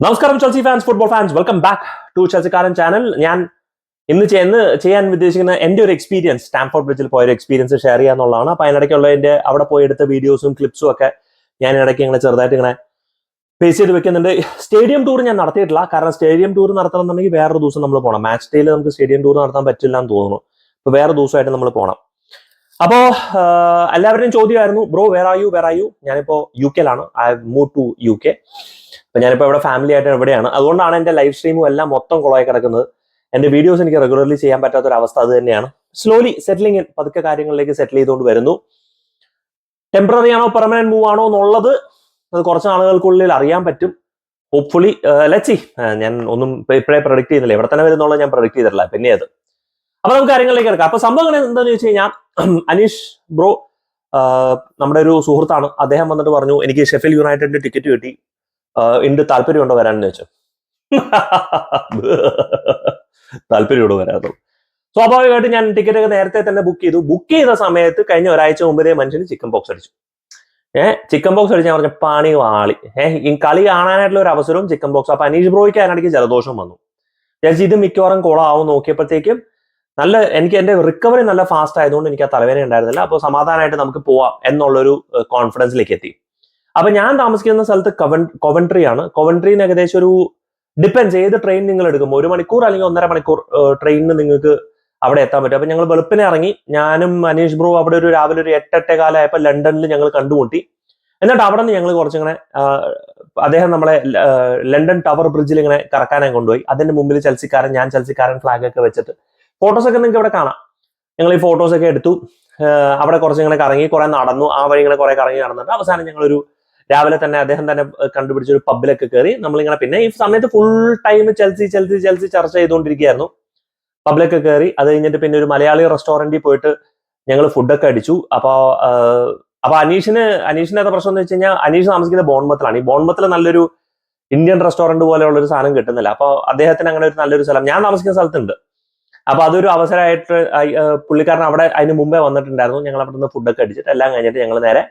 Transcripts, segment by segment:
നമസ്കാരം Chelsea fans football fans welcome back to ചെൽസിക്കാരൻ channel ഞാൻ ഇന്ന് ചെയ്യുന്ന ചെയ്യാൻ ഉദ്ദേശിക്കുന്ന എന്റെ ഒരു എക്സ്പീരിയൻസ് സ്റ്റാംഫോർഡ് ബ്രിഡ്ജിൽ പോയ ഒരു എക്സ്പീരിയൻസ് ഷെയർ ചെയ്യാന്നുള്ളതാണ്. അപ്പൊ അതിനിടയ്ക്കുള്ള എന്റെ അവിടെ പോയി എടുത്ത വീഡിയോസും ക്ലിപ്സും ഒക്കെ ഞാൻ ഇടയ്ക്ക് ഇങ്ങനെ ചെറുതായിട്ട് ഇങ്ങനെ പേസ് ചെയ്ത് വെക്കുന്നുണ്ട്. സ്റ്റേഡിയം ടൂർ ഞാൻ നടത്തിയിട്ടില്ല. കാരണം സ്റ്റേഡിയം ടൂർ നടത്തണമെന്നുണ്ടെങ്കിൽ വേറൊരു ദിവസം നമ്മൾ പോകണം മാച്ച് ഡേയിൽ നമുക്ക് സ്റ്റേഡിയം ടൂർ നടത്താൻ പറ്റില്ല എന്ന് തോന്നുന്നു. അപ്പൊ വേറെ ദിവസമായിട്ട് നമ്മൾ പോകണം അപ്പോ എല്ലാവരുടെയും ചോദ്യമായിരുന്നു bro where are you where are you U കെയിലാണ് I move to U K അപ്പൊ ഞാനിപ്പോ ഇവിടെ ഫാമിലി ആയിട്ട് എവിടെയാണ് അതുകൊണ്ടാണ് എന്റെ ലൈവ് സ്ട്രീമും എല്ലാം മൊത്തം കുളമായി കിടക്കുന്നത്. എന്റെ വീഡിയോസ് എനിക്ക് റെഗുലർലി ചെയ്യാൻ പറ്റാത്ത ഒരു അവസ്ഥ അത് തന്നെയാണ്. സ്ലോലി സെറ്റിലിംഗ് പതുക്കെ കാര്യങ്ങളിലേക്ക് സെറ്റിൽ ചെയ്തുകൊണ്ട് വരുന്നു. ടെമ്പററി ആണോ പെർമനന്റ് മൂവ് ആണോ എന്നുള്ളത് അത് കുറച്ച് ആളുകൾക്കുള്ളിൽ അറിയാൻ പറ്റും. ഹോപ്പ്ഫുള്ളി ലച്ചി ഞാൻ ഒന്നും ഇപ്പൊ ഇപ്പോഴേ പ്രൊഡിക്ട് ചെയ്യുന്നില്ല. ഇവിടെ തന്നെ വരുന്നുള്ള ഞാൻ പ്രൊഡിക്ട് ചെയ്തിട്ടില്ല. പിന്നെ അത്. അപ്പൊ നമുക്ക് കാര്യങ്ങളിലേക്ക് എടുക്കാം അപ്പൊ സംഭവം എന്താണെന്ന് വെച്ച് കഴിഞ്ഞാൽ അനീഷ് ബ്രോ നമ്മുടെ ഒരു സുഹൃത്താണ്. അദ്ദേഹം വന്നിട്ട് പറഞ്ഞു എനിക്ക് ഷെഫിൽ യുണൈറ്റഡിന്റെ ടിക്കറ്റ് കിട്ടി. ഉണ്ട് താല്പര്യമുണ്ടോ വരാനെന്ന് വെച്ചു താല്പര്യമുണ്ടോ വരാത്തോ സ്വാഭാവികമായിട്ട് ഞാൻ ടിക്കറ്റ് ഒക്കെ നേരത്തെ തന്നെ ബുക്ക് ചെയ്തു. ബുക്ക് ചെയ്ത സമയത്ത് കഴിഞ്ഞ ഒരാഴ്ച മുമ്പേ മനുഷ്യന് ചിക്കൻ ബോക്സ് അടിച്ചു. ഏഹ് ചിക്കൻ ബോക്സ് അടിച്ച് ഞാൻ പറഞ്ഞ പണി വാളി. ഏഹ് ഈ കളി കാണാനായിട്ടുള്ള ഒരു അവസരവും ചിക്കൻ ബോക്സ് അപ്പൊ അനീഷ് ബ്രോയ്ക്ക് അതിനിടയ്ക്ക് ജലദോഷം വന്നു. ഞാൻ ഇത് മിക്കവാറും കോളാവും. നോക്കിയപ്പോഴത്തേക്കും നല്ല എനിക്ക് എന്റെ റിക്കവറി നല്ല ഫാസ്റ്റ് ആയതുകൊണ്ട് എനിക്ക് ആ തലവേദന ഉണ്ടായിരുന്നില്ല. അപ്പോൾ സമാധാനമായിട്ട് നമുക്ക് പോവാം എന്നുള്ളൊരു കോൺഫിഡൻസിലേക്ക് എത്തി. അപ്പൊ ഞാൻ താമസിക്കുന്ന സ്ഥലത്ത് കവൻ കൊവൻട്രി ആണ്. കൊവൻട്രിന്ന് ഏകദേശം ഒരു ഡിപ്പെൻസ് ഏത് ട്രെയിൻ നിങ്ങൾ എടുക്കും. ഒരു മണിക്കൂർ അല്ലെങ്കിൽ ഒന്നര മണിക്കൂർ ട്രെയിനിന് നിങ്ങൾക്ക് അവിടെ എത്താൻ പറ്റും. അപ്പൊ ഞങ്ങൾ വെളുപ്പിനെ ഇറങ്ങി ഞാനും അനീഷ് ബ്രോ അവിടെ ഒരു രാവിലെ ഒരു എട്ടെട്ടേ കാലമായപ്പോൾ ലണ്ടനിൽ ഞങ്ങൾ കണ്ടുമുട്ടി. എന്നിട്ട് അവിടെ നിന്ന് ഞങ്ങൾ കുറച്ചിങ്ങനെ അദ്ദേഹം നമ്മളെ ലണ്ടൻ ടവർ ബ്രിഡ്ജിൽ ഇങ്ങനെ കറക്കാനായി കൊണ്ടുപോയി. അതിന്റെ മുമ്പിൽ ചൽസിക്കാരൻ ഞാൻ ചൽസിക്കാരൻ ഫ്ലാഗ് ഒക്കെ വെച്ചിട്ട്. ഫോട്ടോസ് ഒക്കെ നിങ്ങൾക്ക് ഇവിടെ കാണാം. ഞങ്ങൾ ഈ ഫോട്ടോസ് ഒക്കെ എടുത്തു. അവിടെ കുറച്ച് ഇങ്ങനെ കറങ്ങി കുറെ നടന്നു. ആ വഴി ഇങ്ങനെ കുറെ കറങ്ങി നടന്നിട്ട് അവസാനം ഞങ്ങളൊരു രാവിലെ തന്നെ അദ്ദേഹം തന്നെ കണ്ടുപിടിച്ച ഒരു പബ്ബിലൊക്കെ കയറി നമ്മളിങ്ങനെ പിന്നെ ഈ സമയത്ത് full time Chelsea Chelsea Chelsea ചർച്ച ചെയ്തുകൊണ്ടിരിക്കുകയായിരുന്നു. പബ്ബിലൊക്കെ കയറി അത് കഴിഞ്ഞിട്ട് പിന്നെ ഒരു മലയാളി റെസ്റ്റോറന്റിൽ പോയിട്ട് ഞങ്ങൾ ഫുഡൊക്കെ അടിച്ചു. അപ്പോൾ അപ്പോൾ അപ്പൊ അനീഷിന് അനീഷിന്റെ എന്താ പ്രശ്നം എന്ന് വെച്ച് കഴിഞ്ഞാൽ അനീഷ് താമസിക്കുന്നത് ബോൺമത്തിലാണ്. ഈ ബോൺമത്തിൽ നല്ലൊരു ഇന്ത്യൻ റെസ്റ്റോറന്റ് പോലെയുള്ള ഒരു സാധനം കിട്ടുന്നില്ല. അപ്പോൾ അദ്ദേഹത്തിന് അങ്ങനെ ഒരു നല്ലൊരു സ്ഥലം ഞാൻ താമസിക്കുന്ന സ്ഥലത്തുണ്ട്. അപ്പോൾ അതൊരു അവസരമായിട്ട് പുള്ളിക്കാരൻ അവിടെ അതിന് മുമ്പേ വന്നിട്ടുണ്ടായിരുന്നു. ഞങ്ങൾ അവിടെ നിന്ന് ഫുഡൊക്കെ അടിച്ചിട്ട് എല്ലാം കഴിഞ്ഞിട്ട് ഞങ്ങൾ നേരെ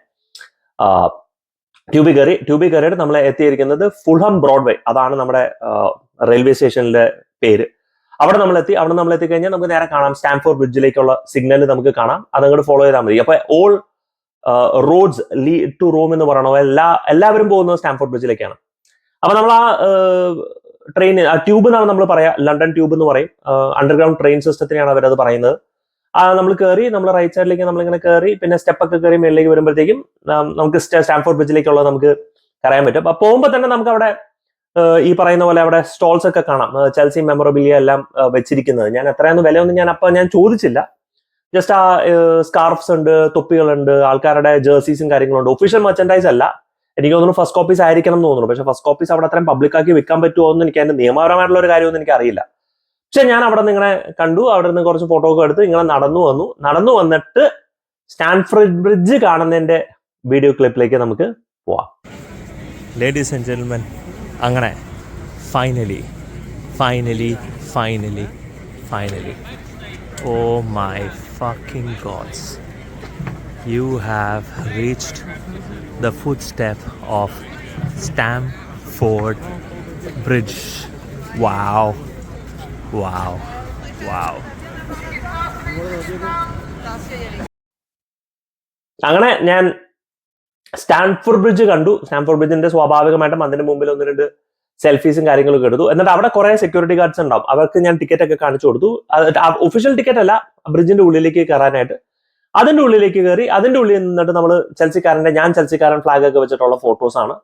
ആഹ്, ട്യൂബിൽ കയറി ട്യൂബി കയറിയിട്ട് നമ്മൾ എത്തിയിരിക്കുന്നത് ഫുൾഹം ബ്രോഡ്വേ അതാണ് നമ്മുടെ റെയിൽവേ സ്റ്റേഷനിലെ പേര്. അവിടെ നമ്മൾ എത്തി അവിടെ നമ്മൾ എത്തിക്കഴിഞ്ഞാൽ നമുക്ക് നേരെ കാണാം സ്റ്റാൻഫോർഡ് ബ്രിഡ്ജിലേക്കുള്ള സിഗ്നൽ നമുക്ക് കാണാം. അതങ്ങോട്ട് ഫോളോ ചെയ്താൽ മതി. അപ്പൊ all roads lead to Rome എന്ന് പറയണോ എല്ലാ എല്ലാവരും പോകുന്നത് സ്റ്റാൻഫോർഡ് ബ്രിഡ്ജിലേക്കാണ് അപ്പൊ നമ്മൾ ആ ട്രെയിൻ ട്യൂബ് എന്നാണ് നമ്മൾ പറയാ ലണ്ടൻ ട്യൂബ് എന്ന് പറയും. അണ്ടർഗ്രൗണ്ട് ട്രെയിൻ സിസ്റ്റത്തിനെയാണ് അവരത് പറയുന്നത്. നമ്മൾ കയറി നമ്മൾ റൈറ്റ് സൈഡിലേക്ക് നമ്മളിങ്ങനെ കയറി പിന്നെ സ്റ്റെപ്പ് ഒക്കെ കയറി മേളിലേക്ക് വരുമ്പോഴത്തേക്കും നമുക്ക് സ്റ്റ- സ്റ്റാൻഫോർഡ് ബ്രിഡ്ജിലേക്കുള്ളത് നമുക്ക് കറിയാൻ പറ്റും. അപ്പൊ പോകുമ്പോൾ തന്നെ നമുക്ക് അവിടെ ഈ പറയുന്ന പോലെ അവിടെ സ്റ്റോൾസ് ഒക്കെ കാണാം. ചെൽസി മെമ്മറബിലിയ എല്ലാം വെച്ചിരിക്കുന്നത്. ഞാൻ എത്രയൊന്നും വിലയൊന്നും ഞാൻ അപ്പൊ ഞാൻ ചോദിച്ചില്ല. ജസ്റ്റ് ആ സ്കാർഫ്സ് ഉണ്ട് തൊപ്പികളുണ്ട് ആൾക്കാരുടെ ജേഴ്സീസും കാര്യങ്ങളുണ്ട്. ഒഫീഷ്യൽ മെർച്ചൻഡൈസ് അല്ല. എനിക്ക് തോന്നുന്നു ഫസ്റ്റ് കോപ്പീസ് ആയിരിക്കണം എന്ന് തോന്നുന്നു. പക്ഷെ ഫസ്റ്റ് കോപ്പീസ് അവിടെ അത്രയും പബ്ലിക്കാക്കി വിൽക്കാൻ പറ്റുമോ എന്ന് എനിക്ക് അതിന്റെ നിയമപരമായിട്ടുള്ള ഒരു കാര്യമൊന്നും എനിക്ക് അറിയില്ല. പക്ഷെ ഞാൻ അവിടെ നിന്ന് ഇങ്ങനെ കണ്ടു. അവിടെ നിന്ന് കുറച്ച് ഫോട്ടോ ഒക്കെ എടുത്ത് ഇങ്ങനെ നടന്നു വന്നു. നടന്നു വന്നിട്ട് സ്റ്റാൻഫ്രിഡ് ബ്രിഡ്ജ് കാണുന്നതിന്റെ വീഡിയോ ക്ലിപ്പിലേക്ക് നമുക്ക് പോവാം. ലേഡീസ് ആൻഡ് ജെന്റിൽമെൻ അങ്ങനെ finally finally finally finally oh my fucking gods you have reached the footstep of of ford bridge Wow. Wow. Wow. അങ്ങനെ ഞാൻ സ്റ്റാൻഫോർഡ് ബ്രിഡ്ജ് കണ്ടു. സ്റ്റാൻഫോർഡ് ബ്രിഡ്ജിന്റെ സ്വാഭാവികമായിട്ടും അതിന്റെ മുമ്പിൽ ഒന്ന് രണ്ട് സെൽഫീസും കാര്യങ്ങളൊക്കെ എടുത്തു. എന്നിട്ട് അവിടെ കുറെ സെക്യൂരിറ്റി ഗാർഡ്സ് ഉണ്ടാവും. അവർക്ക് ഞാൻ ടിക്കറ്റ് ഒക്കെ കാണിച്ചു കൊടുത്തു. ഒഫീഷ്യൽ ടിക്കറ്റ് അല്ല ബ്രിഡ്ജിന്റെ ഉള്ളിലേക്ക് കയറാനായിട്ട്. അതിന്റെ ഉള്ളിലേക്ക് കയറി അതിന്റെ ഉള്ളിൽ നിന്നിട്ട് നമ്മൾ ചലച്ചിക്കാരന്റെ ഞാൻ ചലച്ചിക്കാരൻ ഫ്ലാഗ് ഒക്കെ വെച്ചിട്ടുള്ള ഫോട്ടോസ് ആണ്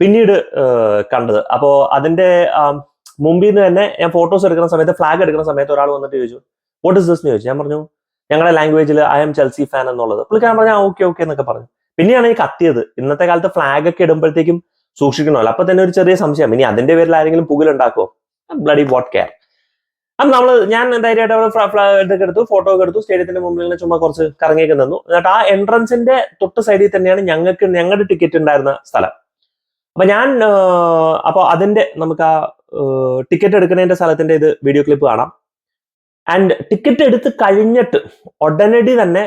പിന്നീട് കണ്ടത്. അപ്പോ അതിന്റെ മുമ്പിൽ നിന്ന് തന്നെ ഞാൻ ഫോട്ടോസ് എടുക്കുന്ന സമയത്ത് ഫ്ലാഗ് എടുക്കുന്ന സമയത്ത് ഒരാൾ വന്നിട്ട് ചോദിച്ചു വാട്ട് ഇസ് ദിസ് എന്ന് ചോദിച്ചു. ഞാൻ പറഞ്ഞു ഞങ്ങളുടെ ലാംഗ്വേജിൽ ഐ എം ചെൽസി ഫാൻ എന്നുള്ളത്. പുള്ളിക്കാരൻ പറഞ്ഞു ഓക്കെ ഓക്കെ എന്നൊക്കെ പറഞ്ഞു. പിന്നെയാണ് ഈ കത്തിയത്. ഇന്നത്തെ കാലത്ത് ഫ്ലാഗ് ഒക്കെ ഇടുമ്പോഴത്തേക്കും സൂക്ഷിക്കണമല്ലോ. അപ്പൊ തന്നെ ഒരു ചെറിയ സംശയം. ഇനി അതിന്റെ പേരിൽ ആരെങ്കിലും പുകലുണ്ടാക്കുമോ ബ്ലഡി വാട്ട് കെയർ അപ്പൊ നമ്മൾ ഞാൻ ധൈര്യമായിട്ട് ഫ്ലാഗ് ഫ്ല- ഇതൊക്കെ എടുത്തു ഫോട്ടോ ഒക്കെ എടുത്തു സ്റ്റേഡിയത്തിന്റെ മുമ്പിൽ നിന്ന് ചുമ്മാ കുറച്ച് കറങ്ങിയൊക്കെ നിന്നു. എന്നിട്ട് ആ എൻട്രൻസിന്റെ തൊട്ട് സൈഡിൽ തന്നെയാണ് ഞങ്ങൾക്ക് ഞങ്ങളുടെ ടിക്കറ്റ് ഉണ്ടായിരുന്ന സ്ഥലം. അപ്പൊ ഞാൻ അപ്പോൾ അപ്പൊ അതിന്റെ നമുക്ക് ആ ടിക്കറ്റ് എടുക്കുന്നതിന്റെ സ്ഥലത്തിന്റെ ഇത് വീഡിയോ ക്ലിപ്പ് കാണാം. ആൻഡ് ടിക്കറ്റ് എടുത്ത് കഴിഞ്ഞിട്ട് ഉടനടി തന്നെ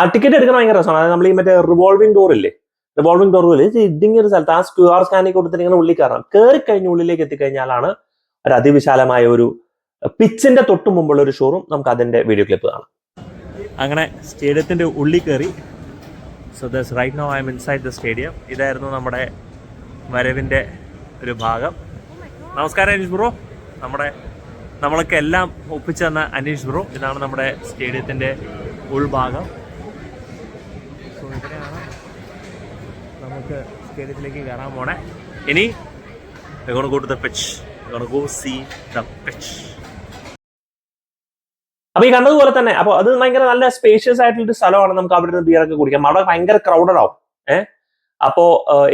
ആ ടിക്കറ്റ് എടുക്കണം ഭയങ്കര രസമാണ്. അതായത് നമ്മൾ ഈ മറ്റേ റിവോൾവിംഗ് ഡോർ ഇല്ലേ? റിവോൾവിംഗ് ഡോർ ഇത് ഇടുങ്ങിയ ഒരു സ്ഥലത്ത് ആ ക്യു ആർ സ്കാനിൽ കൊടുത്തിട്ട് ഇങ്ങനെ ഉള്ളിൽ കയറണം. കയറി കഴിഞ്ഞ ഉള്ളിലേക്ക് എത്തിക്കഴിഞ്ഞാലാണ് ഒരു അതിവിശാലമായ ഒരു പിച്ചിന്റെ തൊട്ട് മുമ്പുള്ള ഒരു ഷോറൂം നമുക്ക് അതിന്റെ വീഡിയോ ക്ലിപ്പ് കാണാം. അങ്ങനെ സ്റ്റേഡിയത്തിന്റെ ഉള്ളിൽ കയറി so this right now I am inside the stadium ഇതായിരുന്നു നമ്മുടെ വരവിന്റെ ഒരു ഭാഗം. നമസ്കാരം അനീഷ് ബ്രോ. നമ്മുടെ നമ്മളൊക്കെ എല്ലാം ഒപ്പിച്ചു തന്ന അനീഷ് ബ്രോ. ഇതാണ് നമ്മുടെ സ്റ്റേഡിയത്തിന്റെ ഉൾഭാഗം. സോ ഇവിടെയാണ് നമുക്ക് സ്റ്റേഡിയത്തിലേക്ക് കയറാൻ പോണേ. ഇനി we're gonna go to the pitch. We're gonna go see. അപ്പൊ ഈ കണ്ടതുപോലെ തന്നെ അപ്പൊ അത് ഭയങ്കര നല്ല സ്പേഷ്യസ് ആയിട്ടുള്ള ഒരു സ്ഥലമാണ് നമുക്ക് അവിടെ നിന്ന് ബിയറൊക്കെ കുടിക്കാം അവിടെ ഭയങ്കര ക്രൗഡഡ് ആവും. ഏഹ് അപ്പോ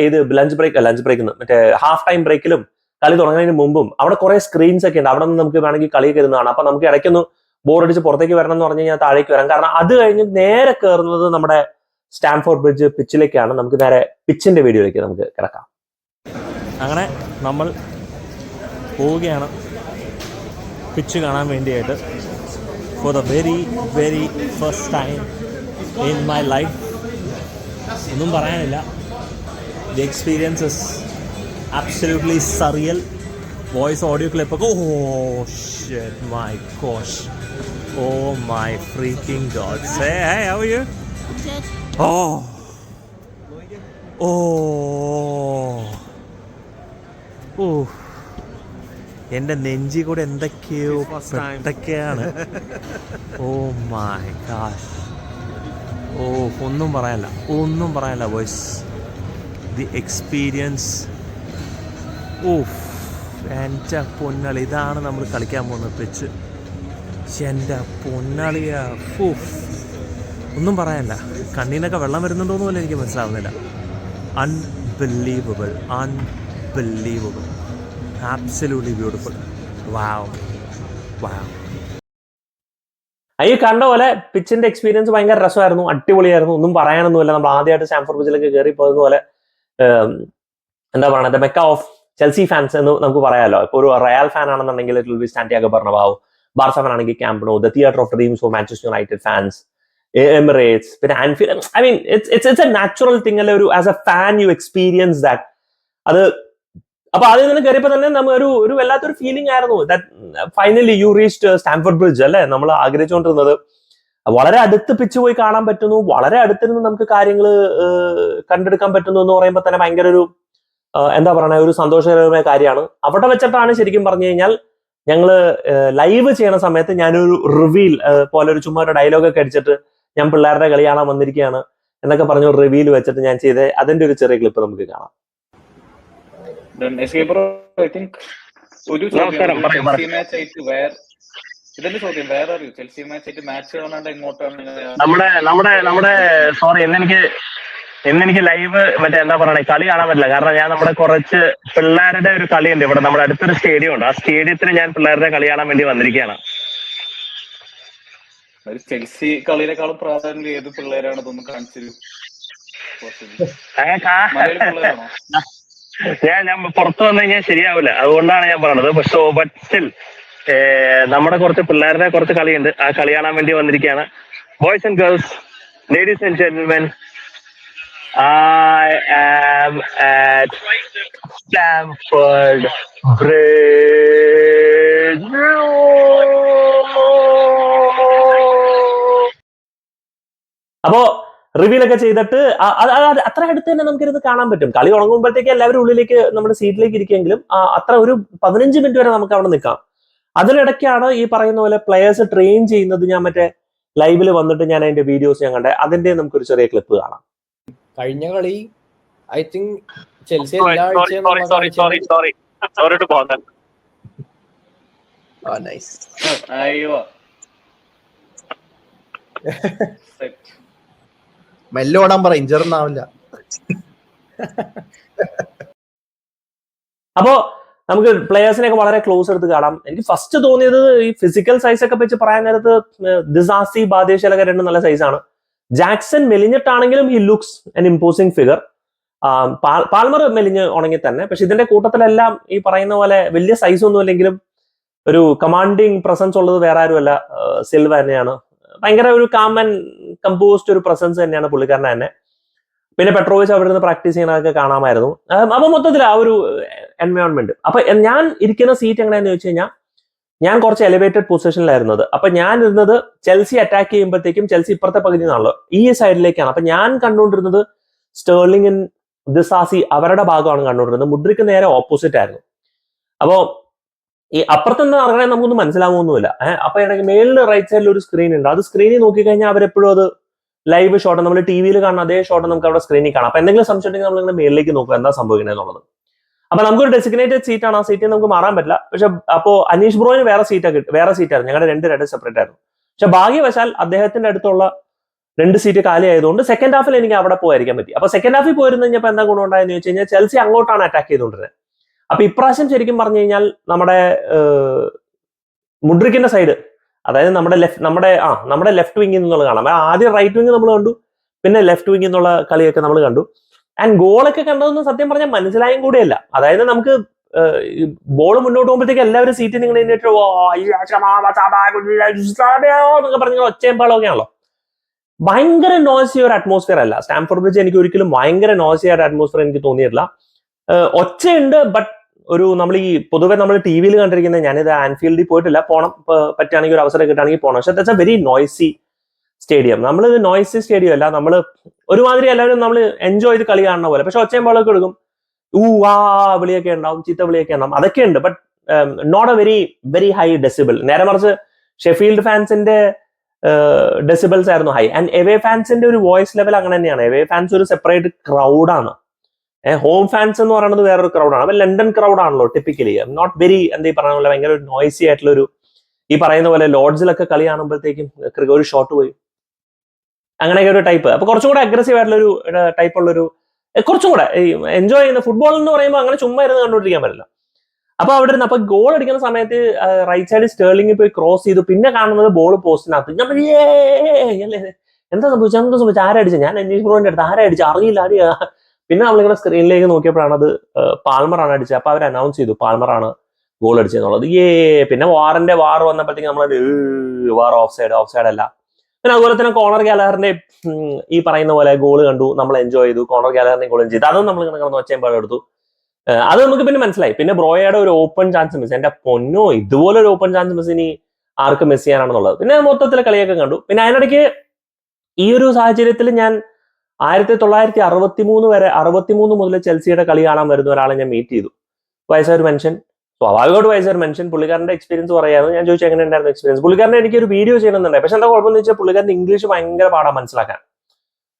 ഏത് ലഞ്ച് ബ്രേക്ക് ലഞ്ച് ബ്രേക്ക് മറ്റേ ഹാഫ് ടൈം ബ്രേക്കിലും കളി തുടങ്ങുന്നതിന് മുമ്പും അവിടെ കുറെ സ്ക്രീൻസ് ഒക്കെ ഉണ്ട്. അവിടെ നിന്ന് നമുക്ക് വേണമെങ്കിൽ കളി കയറുന്നതാണ് അപ്പൊ നമുക്ക് ഇടയ്ക്കൊന്ന് ബോറടിച്ച് പുറത്തേക്ക് വരണം എന്ന് പറഞ്ഞു കഴിഞ്ഞാൽ താഴേക്ക് വരാം. കാരണം അത് കഴിഞ്ഞ് നേരെ കയറുന്നത് നമ്മുടെ സ്റ്റാൻഫോർഡ് ബ്രിഡ്ജ് പിച്ചിലേക്കാണ് നമുക്ക് നേരെ പിച്ചിന്റെ വീഡിയോയിലേക്ക് നമുക്ക് കിടക്കാം. അങ്ങനെ നമ്മൾ പോവുകയാണ്. പിച്ച് കാണാൻ വേണ്ടിയായിട്ട്. For the very very first time in my life. ഒന്നും പറയാനില്ല. The experiences absolutely surreal voice audio ക്ലിപ്പൊക്കെ oh my gosh oh my freaking god say how you oh oh oh എന്റെ നെഞ്ചി കൂടെ എന്തൊക്കെയോ എന്തൊക്കെയാണ് ഓ മൈ ഗാഷ് ഓ ഒന്നും പറയാനില്ല ഒന്നും പറയാനില്ല വോയ്സ് ദി എക്സ്പീരിയൻസ് ഓ എന്റെ പൊന്നളി ഇതാണ് നമ്മൾ കളിക്കാൻ പോകുന്ന പിച്ച് എന്റെ പൊന്നളിയ ഓഫ് ഒന്നും പറയാനില്ല കണ്ണീനൊക്കെ വെള്ളം വരുന്നുണ്ടോന്ന് പോലും എനിക്ക് മനസ്സിലാവുന്നില്ല. Unbelievable unbelievable absolutely beautiful wow wow ഈ കണ്ട പോലെ പിച്ചിന്റെ എക്സ്പീരിയൻസ് ഭയങ്കര രസമായിരുന്നു അടിപൊളിയായിരുന്നു. ഒന്നും പറയാനൊന്നുമില്ല. നമ്മൾ ആദ്യമായിട്ട് സ്റ്റാൻഫോർഡ് പിച്ചിലൊക്കെ കയറി പോകുന്ന പോലെ എന്താ പറയുക മെക്ക ഓഫ് ചെൽസി ഫാൻസ് എന്ന് നമുക്ക് പറയാമല്ലോ ഇപ്പോൾ ഒരു റയൽ ഫാൻ ആണെന്നുണ്ടെങ്കിൽ it will be Santiago Bernabeu Barca fan ആണെങ്കിൽ Camp Nou the theatre of dreams for Manchester United fans Emirates പിന്നെ Anfield I mean it's it's a natural thing അല്ലെ? ഒരു as a fan you experience that അത് അപ്പൊ അതിൽ നിന്ന് കയറിയപ്പോ തന്നെ നമ്മൾ ഒരു ഒരു വല്ലാത്തൊരു ഫീലിംഗ് ആയിരുന്നു. Finally you reached Stamford Bridge അല്ലെ? നമ്മൾ ആഗ്രഹിച്ചുകൊണ്ടിരുന്നത്. വളരെ അടുത്ത് പിച്ച് പോയി കാണാൻ പറ്റുന്നു. വളരെ അടുത്തിരുന്ന് നമുക്ക് കാര്യങ്ങൾ കണ്ടെടുക്കാൻ പറ്റുന്നു എന്ന് പറയുമ്പോൾ തന്നെ ഭയങ്കര ഒരു എന്താ പറയുക ഒരു സന്തോഷകരമായ കാര്യമാണ്. അവിടെ വെച്ചിട്ടാണ് ശരിക്കും പറഞ്ഞു കഴിഞ്ഞാൽ ഞങ്ങൾ ലൈവ് ചെയ്യണ സമയത്ത് ഞാനൊരു റിവീൽ പോലെ ഒരു ചുമ്മാ ഒരു ഡയലോഗ് ഒക്കെ അടിച്ചിട്ട് ഞാൻ പിള്ളേരുടെ കളി കാണാൻ വന്നിരിക്കുകയാണ് എന്നൊക്കെ പറഞ്ഞ റിവീൽ വെച്ചിട്ട് ഞാൻ ചെയ്തേ. അതിന്റെ ഒരു ചെറിയ ക്ലിപ്പ് നമുക്ക് കാണാം. ഐ തിങ്ക് ഒരു നമസ്കാരം, പറയൂ, പറയൂ. ചെൽസി മാച്ച് ആയിട്ട് വേറെ ഇതിന്റെ ചോദ്യം? വേറെ അറിയൂ? ചെൽസി മാച്ച് ആയിട്ട് മാച്ച് കാണാണ്ട് എങ്ങോട്ടാണ് നിങ്ങൾ നമ്മുടെ നമ്മുടെ നമ്മുടെ സോറി ഇന്നെനിക്ക് ഇന്നെനിക്ക് ലൈവ് മറ്റേ എന്താ പറയണേ? കളി കാണാൻ പറ്റില്ല. കാരണം ഞാൻ നമ്മുടെ കുറച്ച് പിള്ളേരുടെ ഒരു കളിയുണ്ട് ഇവിടെ. നമ്മുടെ അടുത്തൊരു സ്റ്റേഡിയം ഉണ്ട്. ആ സ്റ്റേഡിയത്തിൽ ഞാൻ പിള്ളേരുടെ കളി കാണാൻ വേണ്ടി വന്നിരിക്കുകയാണ്. ചെൽസി പ്രാധാന്യം ഏത് പിള്ളേരാണ്? ഇതൊന്ന് ഞാൻ ഞാൻ പുറത്തു വന്നു കഴിഞ്ഞാൽ ശരിയാവില്ല. അതുകൊണ്ടാണ് ഞാൻ പറഞ്ഞത്. പക്ഷെ ബട്ട് സ്റ്റിൽ നമ്മുടെ കുറച്ച് പിള്ളേരുടെ കുറച്ച് കളിയുണ്ട്. ആ കളി കാണാൻ വേണ്ടി വന്നിരിക്കുകയാണ്. Boys and girls ladies and gentlemen at Stamford Bridge അപ്പോ റിവീൽ ഒക്കെ ചെയ്തിട്ട് അത്ര അടുത്ത് തന്നെ നമുക്കിരുന്ന് കാണാൻ പറ്റും. കളി തുടങ്ങുമ്പോഴത്തേക്ക് എല്ലാവരും ഉള്ളിലേക്ക് നമ്മുടെ സീറ്റിലേക്ക് ഇരിക്കുമെങ്കിലും അത്ര ഒരു പതിനഞ്ച് മിനിറ്റ് വരെ നമുക്ക് അവിടെ നിൽക്കാം. അതിനിടയ്ക്കാണ് ഈ പറയുന്ന പോലെ പ്ലെയേഴ്സ് ട്രെയിൻ ചെയ്യുന്നത് ഞാൻ മറ്റേ ലൈവിൽ വന്നിട്ട് ഞാൻ അതിന്റെ വീഡിയോസ് ഞാൻ കണ്ടേ. അതിന്റെ നമുക്കൊരു ചെറിയ ക്ലിപ്പ് കാണാം. കഴിഞ്ഞ കളി ഐ തിങ്ക് ചെൽസി അയ്യോ. മെല്ലെ ഓടാൻ പറ ഇഞ്ചർ ഒന്നാവില്ല അപ്പോ നമുക്ക് പ്ലെയേഴ്സിനെ ഒക്കെ വളരെ ക്ലോസ് എടുത്ത് കാണാം. എനിക്ക് ഫസ്റ്റ് തോന്നിയത് ഈ ഫിസിക്കൽ സൈസ് ഒക്കെ വെച്ച് പറയാൻ നേരത്ത് ദിസാസി ബാദേശലൊക്കെ രണ്ടും നല്ല സൈസാണ് Jackson മെലിഞ്ഞിട്ടാണെങ്കിലും he looks an imposing figure Palmer മെലിഞ്ഞ് ഉണങ്ങി തന്നെ. പക്ഷെ ഇതിന്റെ കൂട്ടത്തിലെല്ലാം ഈ പറയുന്ന പോലെ വലിയ സൈസ് ഒന്നും ഇല്ലെങ്കിലും ഒരു കമാൻഡിങ് പ്രസൻസ് ഉള്ളത് വേറെ ആരുമല്ല സിൽവ തന്നെയാണ്. ഭയങ്കര ഒരു കാമൻ കമ്പോസ്ഡ് ഒരു പ്രസൻസ് തന്നെയാണ് പുള്ളിക്കാരനെ തന്നെ. പിന്നെ പെട്രോവിച്ച് അവിടെ നിന്ന് പ്രാക്ടീസ് ചെയ്യണതൊക്കെ കാണാമായിരുന്നു. അപ്പൊ മൊത്തത്തിൽ ആ ഒരു എൻവയോൺമെന്റ് അപ്പൊ ഞാൻ ഇരിക്കുന്ന സീറ്റ് എങ്ങനെയാന്ന് ചോദിച്ചു കഴിഞ്ഞാൽ ഞാൻ കുറച്ച് എലിവേറ്റഡ് പൊസിഷനിലായിരുന്നത് അപ്പൊ ഞാൻ ഇരുന്നത് ചെൽസി അറ്റാക്ക് ചെയ്യുമ്പോഴത്തേക്കും ചെൽസി ഇപ്പുറത്തെ പകുതി നിന്നാണല്ലോ. ഈ സൈഡിലേക്കാണ് അപ്പൊ ഞാൻ കണ്ടുകൊണ്ടിരുന്നത് സ്റ്റേർലിംഗൻ ദിസാസി അവരുടെ ഭാഗമാണ് കണ്ടുകൊണ്ടിരുന്നത്. മുഡ്രിക്ക് നേരെ ഓപ്പോസിറ്റ് ആയിരുന്നു. അപ്പോ ഈ അപ്പുറത്ത് നിന്ന് ഇറങ്ങണേ നമുക്കൊന്നും മനസ്സിലാവുമൊന്നുമില്ല. ഏഹ് അപ്പൊ ഇടയ്ക്ക് മേളിൽ റൈറ്റ് സൈഡിൽ ഒരു സ്ക്രീൻ ഉണ്ട്. അത് സ്ക്രീനിൽ നോക്കിക്കഴിഞ്ഞാൽ അവരെപ്പോഴും അത് ലൈവ് ഷോട്ട് നമ്മൾ ടി വിയിൽ കാണുന്ന അതേ ഷോട്ട് നമുക്ക് അവിടെ സ്ക്രീനിൽ കാണാം. അപ്പൊ എന്തെങ്കിലും സംശയം ഉണ്ടെങ്കിൽ നമ്മൾ ഇങ്ങനെ മേളിലേക്ക് നോക്കുക എന്താ സംഭവിക്കുന്നത് എന്നുള്ളത്. അപ്പൊ നമുക്കൊരു ഡെസിഗ്നേറ്റഡ് സീറ്റ് ആണ്. ആ സീറ്റിൽ നമുക്ക് മാറാൻ പറ്റില്ല. പക്ഷെ അപ്പോ അനീഷ് ബ്രോയിന് വേറെ സീറ്റ് വേറെ സീറ്റായിരുന്നു ഞങ്ങളുടെ രണ്ട് രണ്ട് സെപ്പറേറ്റ് ആയിരുന്നു. പക്ഷെ ഭാഗ്യവശാൽ അദ്ദേഹത്തിന്റെ അടുത്തുള്ള രണ്ട് സീറ്റ് കാലി ആയതുകൊണ്ട് സെക്കൻഡ് ഹാഫിൽ എനിക്ക് അവിടെ പോയിരിക്കാൻ പറ്റി. അപ്പൊ സെക്കൻഡ് ഹാഫിൽ പോയിരുന്നു കഴിഞ്ഞപ്പോൾ എന്താ ഗുണം ഉണ്ടായെന്ന് ചോദിച്ചു കഴിഞ്ഞാൽ ചെൽസി അങ്ങോട്ടാണ് അറ്റാക്ക് ചെയ്തുകൊണ്ടിരുന്നത്. അപ്പൊ ഇപ്രാവശ്യം ശരിക്കും പറഞ്ഞു കഴിഞ്ഞാൽ നമ്മുടെ മുഡ്രിക്കിന്റെ സൈഡ് അതായത് നമ്മുടെ ലെഫ്റ്റ് നമ്മുടെ ആ നമ്മുടെ ലെഫ്റ്റ് വിങ്ങിൽ നിന്നുള്ള കാണാം. ആദ്യം റൈറ്റ് വിങ് നമ്മൾ കണ്ടു പിന്നെ ലെഫ്റ്റ് വിങ്ങിൽ നിന്നുള്ള കളിയൊക്കെ നമ്മൾ കണ്ടു. ആൻഡ് ഗോളൊക്കെ കണ്ടതൊന്നും സത്യം പറഞ്ഞാൽ മനസ്സിലായും കൂടിയല്ല. അതായത് നമുക്ക് ബോൾ മുന്നോട്ട് പോകുമ്പോഴത്തേക്ക് എല്ലാവരും സീറ്റിൽ നിങ്ങൾ എന്നൊക്കെ പറഞ്ഞ ഒച്ചയും പാളൊക്കെ ആണല്ലോ. ഭയങ്കര നോസിയ ഒരു അറ്റ്മോസ്ഫിയർ അല്ല. സ്റ്റാംഫോർഡ് ബ്രിഡ്ജ് എനിക്ക് ഒരിക്കലും ഭയങ്കര നോസിയ ഒരു അറ്റ്മോസ്ഫിയർ എനിക്ക് തോന്നിയിട്ടില്ല. ഒച്ചയുണ്ട് ബട്ട് ഒരു നമ്മൾ ഈ പൊതുവെ നമ്മൾ ടി വിയിൽ കണ്ടിരിക്കുന്നത് ഞാനിത് ആൻഫീൽഡിൽ പോയിട്ടില്ല. പോണം പറ്റുകയാണെങ്കിൽ ഒരു അവസരം കിട്ടുകയാണെങ്കിൽ പോണം. പക്ഷെ that's a very noisy stadium നമ്മൾ ഇത് നോയ്സി സ്റ്റേഡിയം അല്ല. നമ്മൾ ഒരുമാതിരി എല്ലാവരും നമ്മൾ എൻജോയ് ചെയ്ത് കളി കാണുന്ന പോലെ. പക്ഷെ ഒച്ചയും ബോളൊക്കെ എടുക്കും. ഊ ആ വിളിയൊക്കെ ഉണ്ടാവും ചീത്ത വിളിയൊക്കെ ഉണ്ടാവും. അതൊക്കെ ഉണ്ട്. But not a very very high decibel നേരെ മറിച്ച് ഷെഫീൽഡ് ഫാൻസിന്റെ ഡെസിബിൾസ് ആയിരുന്നു ഹൈ ആൻഡ് എവേ ഫാൻസിന്റെ ഒരു വോയിസ് ലെവൽ അങ്ങനെ തന്നെയാണ്. എവേ ഫാൻസ് ഒരു സെപ്പറേറ്റ് ക്രൗഡാണ് ഹോം ഫാൻസ് എന്ന് പറയുന്നത് വേറൊരു ക്രൗഡാണ് അപ്പൊ ലണ്ടൻ ക്രൗഡ് ആണല്ലോ ടിപ്പിക്കലി നോട്ട് വെരി എന്താ ഈ പറഞ്ഞ പോലെ ഭയങ്കര നോയ്സി ആയിട്ടുള്ള ഒരു ഈ പറയുന്ന പോലെ ലോഡ്ജിലൊക്കെ കളി കാണുമ്പോഴത്തേക്കും ഒരു ഷോട്ട് പോയി അങ്ങനെയൊക്കെ ഒരു ടൈപ്പ് അപ്പൊ കുറച്ചും കൂടെ അഗ്രസീവ് ആയിട്ടുള്ള ഒരു ടൈപ്പ് ഉള്ള ഒരു കുറച്ചും കൂടെ എൻജോയ് ചെയ്യുന്ന ഫുട്ബോൾ എന്ന് പറയുമ്പോൾ അങ്ങനെ ചുമ്മാ ഇരുന്ന് കണ്ടുപിടിക്കാൻ പറ്റില്ല അപ്പൊ അവിടെ ഇരുന്ന് അപ്പൊ ഗോൾ അടിക്കുന്ന സമയത്ത് റൈറ്റ് സൈഡ് സ്റ്റേർലിംഗിൽ പോയി ക്രോസ് ചെയ്തു പിന്നെ കാണുന്നത് ബോൾ പോസ്റ്റിനകത്ത് ഞാൻ എന്താ സംഭവിച്ചത് എന്താ സംഭവിച്ചത് ആരടിച്ചു ഞാൻ അന്വേഷ് ബ്രോന്റെ അടുത്ത് ആരടിച്ചു അറിയില്ല അറിയാ പിന്നെ നമ്മളിങ്ങനെ സ്ക്രീനിലേക്ക് നോക്കിയപ്പോഴാണ് അത് പാൽമറാണ് അടിച്ചത്. അപ്പൊ അവർ അനൗൺസ് ചെയ്തു പാൽമറാണ് ഗോൾ അടിച്ചെന്നുള്ളത് ഏ പിന്നെ വാറിന്റെ വാർ വന്നപ്പോഴത്തേക്ക് നമ്മൾ VAR offside offside അല്ല. പിന്നെ അതുപോലെ തന്നെ കോണർ ഗ്യാലറിന്റെ ഈ പറയുന്ന പോലെ ഗോൾ കണ്ടു നമ്മൾ എൻജോയ് ചെയ്തു കോണർ ഗാലറിനെ ഗോൾ ചെയ്തു. അതും നമ്മൾ ഇങ്ങനെ കിടന്ന് ഒച്ചയും എടുത്തു. അത് നമുക്ക് പിന്നെ മനസ്സിലായി. പിന്നെ ബ്രോയയുടെ ഒരു ഓപ്പൺ ചാൻസ് മിസ് എന്റെ പൊന്നോ ഇതുപോലെ ഒരു ഓപ്പൺ ചാൻസ് മിസ് ഇനി ആർക്ക് മിസ് ചെയ്യാനാണെന്നുള്ളത്. പിന്നെ മൊത്തത്തിലെ കളിയൊക്കെ കണ്ടു. പിന്നെ അതിനിടയ്ക്ക് ഈ ഒരു സാഹചര്യത്തിൽ ഞാൻ ആയിരത്തി തൊള്ളായിരത്തി അറുപത്തി മൂന്ന് വരെ അറുപത്തി മൂന്ന് മുതൽ ചെൽസിയുടെ കളി കാണാൻ വരുന്ന ഒരാളെ ഞാൻ മീറ്റ് ചെയ്തു. വയസ്സൊരു മനുഷ്യൻ. സ്വാഭാവികമായിട്ട് വയസ്സൊരു മനുഷ്യൻ. പുള്ളിക്കാരന്റെ എക്സ്പീരിയൻസ് പറയായിരുന്നു ഞാൻ ചോദിച്ചു എങ്ങനെ ഉണ്ടായിരുന്നു എക്സ്പീരിയൻസ് പുള്ളിക്കാരനെ എനിക്ക് ഒരു വീഡിയോ ചെയ്യണമെന്നുണ്ടായി. പക്ഷെ എന്താ കുഴപ്പമെന്ന് വെച്ചാൽ പുള്ളിക്കാരൻ ഇംഗ്ലീഷ് ഭയങ്കര പാടാ മനസ്സിലാക്കാൻ.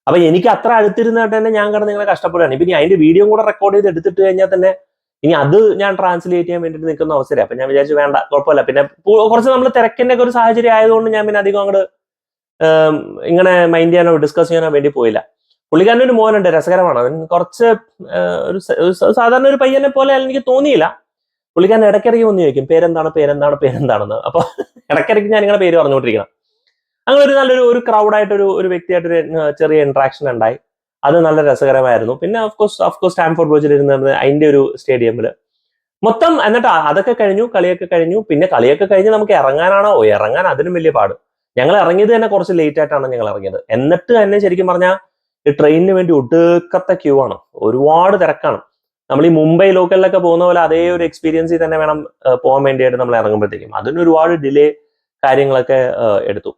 അപ്പൊ എനിക്ക് അത്ര അടുത്തിരുന്നിട്ട് തന്നെ ഞാൻ കിടന്ന് നിങ്ങളെ കഷ്ടപ്പെടുകയാണ്. ഇപ്പൊ ഇനി അതിന്റെ വീഡിയോ കൂടെ റെക്കോർഡ് ചെയ്ത് എടുത്തിട്ട് കഴിഞ്ഞാൽ തന്നെ ഇനി അത് ഞാൻ ട്രാൻസ്ലേറ്റ് ചെയ്യാൻ വേണ്ടിയിട്ട് നിൽക്കുന്ന അവസരം അപ്പൊ ഞാൻ വിചാരിച്ചു വേണ്ട കുഴപ്പമില്ല. പിന്നെ കുറച്ച് നമ്മൾ തിരക്കിന്റെ ഒക്കെ ഒരു സാഹചര്യം ആയതുകൊണ്ട് ഞാൻ പിന്നെ അധികം അങ്ങോട്ട് ഇങ്ങനെ മൈൻഡ് ചെയ്യാനോ ഡിസ്കസ് ചെയ്യാനോ വേണ്ടി പോയില്ല. പുള്ളിക്കാരന്റെ ഒരു മോനുണ്ട് രസകരമാണ്. അവൻ കുറച്ച് ഒരു സാധാരണ ഒരു പയ്യനെ പോലെ എനിക്ക് തോന്നിയില്ല. പുള്ളിക്കാരൻ ഇടയ്ക്കിടയ്ക്ക് വന്ന് ചോദിക്കും പേരെന്താണ് പേരെന്താണ് പേരെന്താണെന്ന്? അപ്പൊ ഇടയ്ക്കിടയ്ക്ക് ഞാൻ നിങ്ങളുടെ പേര് പറഞ്ഞുകൊണ്ടിരിക്കണം. അങ്ങനെ ഒരു നല്ലൊരു ഒരു ക്രൗഡായിട്ടൊരു ഒരു വ്യക്തിയായിട്ടൊരു ചെറിയ ഇൻട്രാക്ഷൻ ഉണ്ടായി. അത് നല്ല രസകരമായിരുന്നു. പിന്നെ ഓഫ്കോഴ്സ് ഓഫ്കോഴ്സ് സ്റ്റാൻഫോർഡ് ബ്രിഡ്ജിൽ ഇരുന്നത് അതിന്റെ ഒരു സ്റ്റേഡിയമിൽ മൊത്തം എന്നിട്ട് അതൊക്കെ കഴിഞ്ഞു കളിയൊക്കെ കഴിഞ്ഞു. പിന്നെ കളിയൊക്കെ കഴിഞ്ഞ് നമുക്ക് ഇറങ്ങാനാണോ? ഇറങ്ങാൻ അതിനും വലിയ പാട്. ഞങ്ങൾ ഇറങ്ങിയത് തന്നെ കുറച്ച് ലേറ്റ് ആയിട്ടാണ് ഞങ്ങൾ ഇറങ്ങിയത്. എന്നിട്ട് തന്നെ ശരിക്കും പറഞ്ഞാൽ ഈ ട്രെയിനിന് വേണ്ടി ഒടുക്കത്തെ ക്യൂ ആണ്. ഒരുപാട് തിരക്കാണ്. നമ്മൾ ഈ മുംബൈ ലോക്കലിലൊക്കെ പോകുന്ന പോലെ അതേ ഒരു എക്സ്പീരിയൻസിൽ തന്നെ വേണം പോകാൻ വേണ്ടിയിട്ട് നമ്മൾ ഇറങ്ങുമ്പോഴത്തേക്കും. അതിന് ഒരുപാട് ഡിലേ കാര്യങ്ങളൊക്കെ എടുത്തു.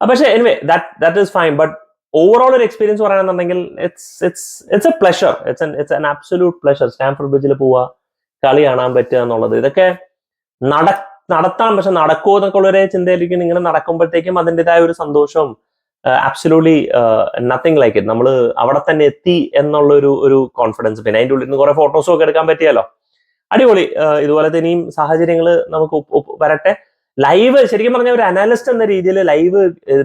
പക്ഷേ anyway that that is fine but overall ഒരു എക്സ്പീരിയൻസ് പറയുകയാണെന്നുണ്ടെങ്കിൽ it's it's it's a pleasure it's it's an absolute pleasure Stamford ബ്രിഡ്ജിൽ പോവുക കളി കാണാൻ പറ്റുക എന്നുള്ളത്. ഇതൊക്കെ നട നടത്താം. പക്ഷെ നടക്കുമോ എന്നൊക്കെ ഉള്ളൊരു ചിന്തയിലേക്ക് ഇങ്ങനെ നടക്കുമ്പോഴത്തേക്കും അതിന്റെതായ ഒരു സന്തോഷവും ആബ്സൊല്യൂട്ട്ലി നത്തിങ് ലൈക്ക് ഇറ്റ് നമ്മൾ അവിടെ തന്നെ എത്തി എന്നുള്ള ഒരു ഒരു കോൺഫിഡൻസ് പിന്നെ അതിന്റെ ഉള്ളിൽ നിന്ന് കുറെ ഫോട്ടോസും ഒക്കെ എടുക്കാൻ പറ്റിയല്ലോ? അടിപൊളി. ഇതുപോലെ ഇതുപോലത്തെ ഇനിയും സാഹചര്യങ്ങൾ നമുക്ക് വരട്ടെ. ലൈവ് ശരിക്കും പറഞ്ഞ ഒരു അനാലിസ്റ്റ് എന്ന രീതിയിൽ ലൈവ്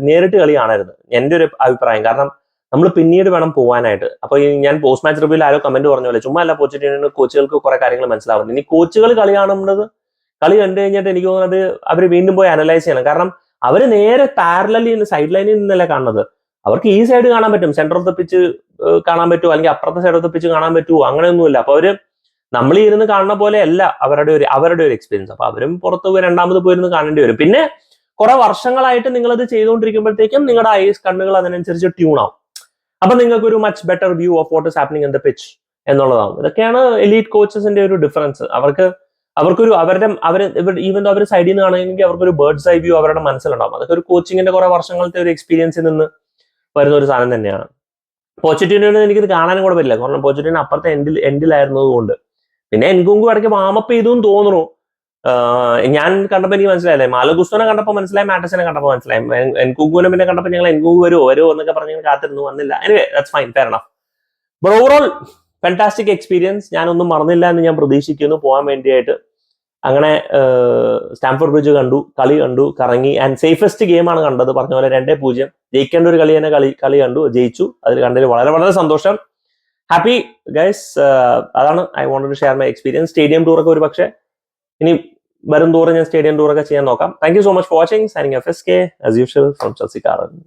നേരിട്ട് കളി കാണരുത്. എന്റെ ഒരു അഭിപ്രായം. കാരണം നമ്മൾ പിന്നീട് വേണം പോകാനായിട്ട് അപ്പൊ ഈ ഞാൻ പോസ്റ്റ് മാച്ച് റിവ്യൂവിൽ ആരോ കമന്റ് പറഞ്ഞ പോലെ ചുമ്മാ അല്ല പോച്ചിട്ട് കോച്ചുകൾക്ക് കുറെ കാര്യങ്ങൾ മനസ്സിലാവുന്നത്. ഇനി കോച്ചുകൾ കളി കാണുന്നത് കളി കണ്ടു കഴിഞ്ഞിട്ട് എനിക്ക് തോന്നുന്നത് അവർ വീണ്ടും പോയി അനലൈസ് ചെയ്യണം. കാരണം അവർ നേരെ പാരലലി സൈഡ് ലൈനിൽ നിന്നല്ലേ കാണുന്നത്. അവർക്ക് ഈ സൈഡ് കാണാൻ പറ്റും. സെന്റർ ഓഫ് ദ പിച്ച് കാണാൻ പറ്റുമോ അല്ലെങ്കിൽ അപ്പുറത്തെ സൈഡ് ഓഫ് ദ പിച്ച് കാണാൻ പറ്റുമോ അങ്ങനെയൊന്നുമില്ല. അപ്പൊ അവർ നമ്മൾ ഇരുന്ന് കാണുന്ന പോലെ അല്ല അവരുടെ ഒരു അവരുടെ ഒരു എക്സ്പീരിയൻസ് അപ്പൊ അവരും പുറത്ത് പോയി രണ്ടാമത് പോയിരുന്ന് കാണേണ്ടി വരും. പിന്നെ കുറെ വർഷങ്ങളായിട്ട് നിങ്ങൾ അത് ചെയ്തുകൊണ്ടിരിക്കുമ്പോഴത്തേക്കും നിങ്ങളുടെ ഐസ് കണ്ണുകൾ അതിനനുസരിച്ച് ട്യൂൺ ആവും. അപ്പൊ നിങ്ങൾക്ക് ഒരു much better view of what is happening in the pitch എന്നുള്ളതാണ് ഇതൊക്കെയാണ് എലീറ്റ് കോച്ചസിന്റെ ഒരു ഡിഫറൻസ് അവർക്ക് അവർക്കൊരു അവരുടെ അവർ ഈവൻ അവർ സൈഡിൽ നിന്ന് കാണുമെങ്കിൽ അവർക്കൊരു ബേർഡ്സ് ഐ വ്യൂ അവരുടെ മനസ്സിലുണ്ടാവും. അതൊക്കെ ഒരു കോച്ചിങ്ങിന്റെ കുറെ വർഷങ്ങളത്തെ ഒരു എക്സ്പീരിയൻസിൽ നിന്ന് വരുന്ന ഒരു സാധനം തന്നെയാണ്. പോച്ചറ്റിനോട് എനിക്കിത് കാണാനും കൂടെ പറ്റില്ല. കാരണം പോച്ചറ്റിന് അപ്പുറത്തെ എൻഡിൽ എൻഡിലായിരുന്നത് കൊണ്ട് പിന്നെ എൻകുങ്കു ഇടയ്ക്ക് വാമപ്പ് ചെയ്തു എന്ന് തോന്നുന്നു. ഞാൻ കണ്ടപ്പോൾ എനിക്ക് മനസ്സിലായില്ലേ? മാലഗുസ്തോനെ കണ്ടപ്പോൾ മനസ്സിലായി മാറ്റസിനെ കണ്ടപ്പോൾ മനസ്സിലായി. എൻ- എൻകുങ്കുവിനെ പിന്നെ കണ്ടപ്പോൾ ഞങ്ങൾ എൻകുങ്കു വരുമോ വരുമോ എന്നൊക്കെ പറഞ്ഞ് കാത്തിരുന്നു. വന്നില്ല. Anyway that's fine fair enough but overall fantastic experience ഞാനൊന്നും മറന്നില്ല എന്ന് ഞാൻ പ്രതീക്ഷിക്കുന്നു. പോകാൻ വേണ്ടിയായിട്ട്. അങ്ങനെ സ്റ്റാംഫോർഡ് ബ്രിഡ്ജ് കണ്ടു കളി കണ്ടു കറങ്ങി. ആൻഡ് സേഫസ്റ്റ് ഗെയിമാണ് കണ്ടത്. പറഞ്ഞ പോലെ രണ്ടേ പൂജ്യം. ജയിക്കേണ്ട ഒരു കളി തന്നെ കളി കളി കണ്ടു. ജയിച്ചു. അതിൽ കണ്ടതിൽ വളരെ വളരെ സന്തോഷം. ഹാപ്പി ഗൈസ് അതാണ് I want to share my experience stadium ടൂറൊക്കെ ഒരു പക്ഷേ ഇനി വരും തോറും ഞാൻ സ്റ്റേഡിയം ടൂറൊക്കെ ചെയ്യാൻ നോക്കാം. Thank you so much for watching signing F S K as usual from Chelsea കാറൻ